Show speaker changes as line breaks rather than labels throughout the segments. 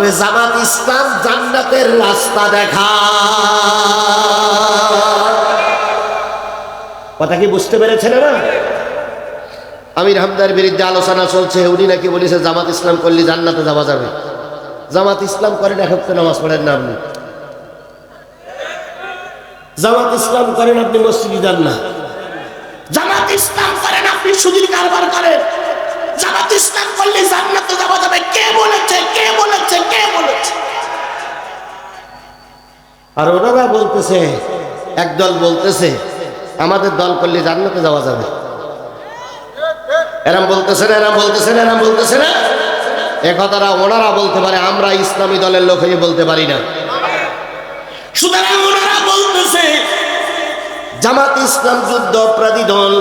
তবে জামাত ইসলাম জান্নাতের রাস্তা দেখা। কথা কি বুঝতে পেরেছেন না আমির হামদার বিরুদ্ধে আলোচনা চলছে, উনি নাকি বলেছে জামাত ইসলাম করলে জান্নাতে যাওয়া যাবে। জামাত ইসলাম করেন এখন তো নামাজ পড়েন না আপনি। জামাত ইসলাম করেন আপনি মসজিদে যান না। জামাত ইসলাম করেন আপনি সুদীর কারবার করেন। জামাত ইসলাম করলে জান্নাতে যাওয়া যাবে কে বলেছে কে বলেছে কে বলেছে? আর ওনারা বলতেছে একদল বলতেছে আমাদের দল করলে জান্নাতে যাওয়া যাবে। এরাম বলতেছে না এরাম বলতেছে না এরাম বলতেছে না। এ কথাটা ওনারা বলতে পারে আমরা ইসলামী দলের লোক হয়ে বলতে পারি না। সুতরাং ওনারা বলতেছে জামাত ইসলাম যুদ্ধ অপরাধী দল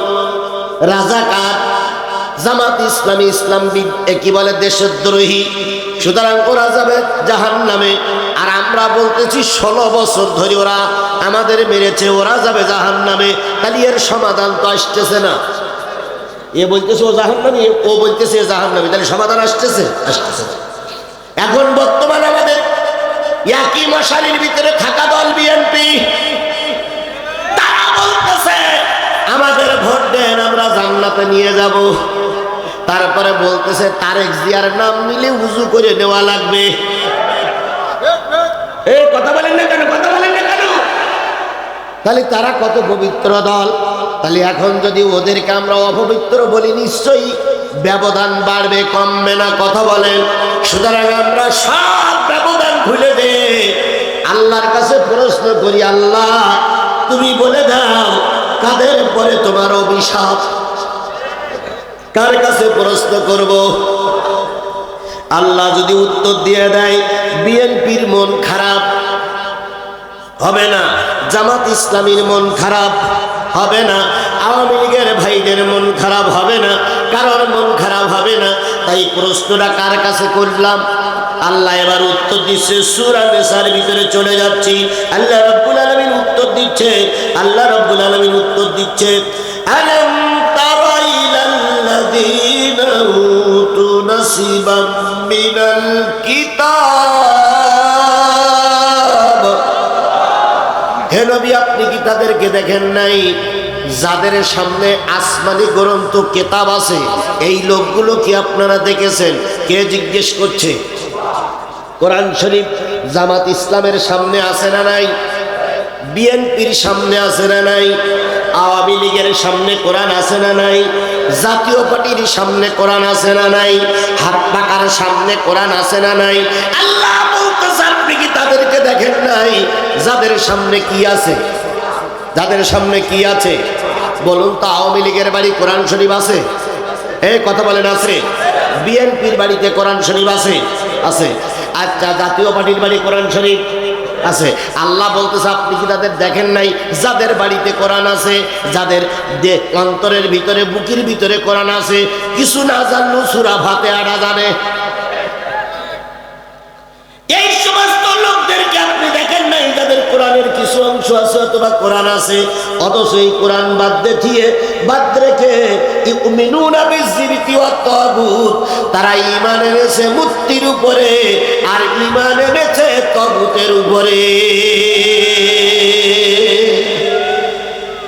রাজাকার জামাত ইসলামী ইসলাম কি বলে, দেশদ্রোহী। সুতরাং ওরা যাবে জাহান নামে আর আমরা বলতেছি, ষোলো বছর ধরে ওরা আমাদের মেরেছে, ওরা যাবে জাহান নামে তাহলে এর সমাধান তো আসতেছে না। এ বলতেছে, ও জাহান নামে ও বলতেছে, এ জাহান নামে তাহলে সমাধান আসতেছে? আসতেছে এখন বর্তমানে আমাদের একই মশারির ভিতরে থাকা দল বিএনপি। তারা বলতেছে, আমাদের ভোট দেন, আমরা জান্নাতে নিয়ে যাব। তারপরে বলতেছে তারেক জিয়ার নাম মিলে উজু করে নেওয়া লাগবে। এই কথা বলেন না কেন কথা বলেন না কেন? তাহলে তারা কত পবিত্র দল? তাহলে এখন যদি ওদেরকে আমরা অপবিত্র বলি নিশ্চয়ই ব্যবধান বাড়বে কমবে না কথা বলেন। সুতরাং আমরা সব ব্যবধান খুলে দে আল্লাহর কাছে প্রশ্ন করি আল্লাহ তুমি বলে দাও কাদের পরে তোমার অভিশাপ? কার কাছে প্রশ্ন করব? আল্লাহ যদি উত্তর দিয়ে দেয়, বিএনপির মন খারাপ। হবে না। জামাত ইসলামীর মন খারাপ। হবে না। আওয়ামী লীগের ভাইদের মন খারাপ হবে না। কারোর মন খারাপ হবে না। তাই প্রশ্নটা কার কাছে করলাম? আল্লাহ এবার উত্তর দিচ্ছে, সুরা নেশার ভিতরে চলে যাচ্ছি। আল্লাহ রব্বুল আলমিন উত্তর দিচ্ছে। আল্লাহ রব্বুল আলমিন উত্তর দিচ্ছে, আলম মিনাল কিতাব নবী, আপনি কি তাদেরকে দেখেন নাই? যাদের সামনে আসমানি গ্রন্থ কেতাব আছে, এই লোকগুলো কি আপনারা দেখেছেন? কে জিজ্ঞেস করছে? কোরআন শরীফ জামাত ইসলামের সামনে আছে না নাই? বিএনপির সামনে আছে না নাই? আওয়ামী লীগের সামনে কোরআন আছে না নাই? জাতীয় পার্টির সামনে কোরআন আছে না নাই? হাত পাকার সামনে কোরআন আছে না নাই? আল্লাহ কি তাদেরকে দেখেন নাই? যাদের সামনে কি আছে? যাদের সামনে কি আছে? বলুন তো, আওয়ামী লীগের বাড়ি কোরআন শরীফ আছে? এই কথা বলেন, আছে। বিএনপির বাড়িতে কোরআন শরীফ আছে? আছে। আচ্ছা জাতীয় পার্টির বাড়ি কোরআন শরীফ? আছে। আল্লাহ বলতেছে, আপনি কি তাদের দেখেন নাই? যাদের বাড়িতে কোরআন আছে, যাদের অন্তরের ভিতরে, বুকির ভিতরে কোরআন আছে, কিছু না জানলো সুরা ভাতে আড়া জানে। এই সমস্ত লোকদেরকে আপনি দেখেন নাই, যাদের কোরআনের কিছু অংশ আছে অথবা কোরআন আছে? অথচ এই কোরআন বাদ দেখিয়ে, বাদ রেখে তারা ঈমান এনেছে মূর্তির উপরে। আর ঈমান এনেছে তবুতের উপরে।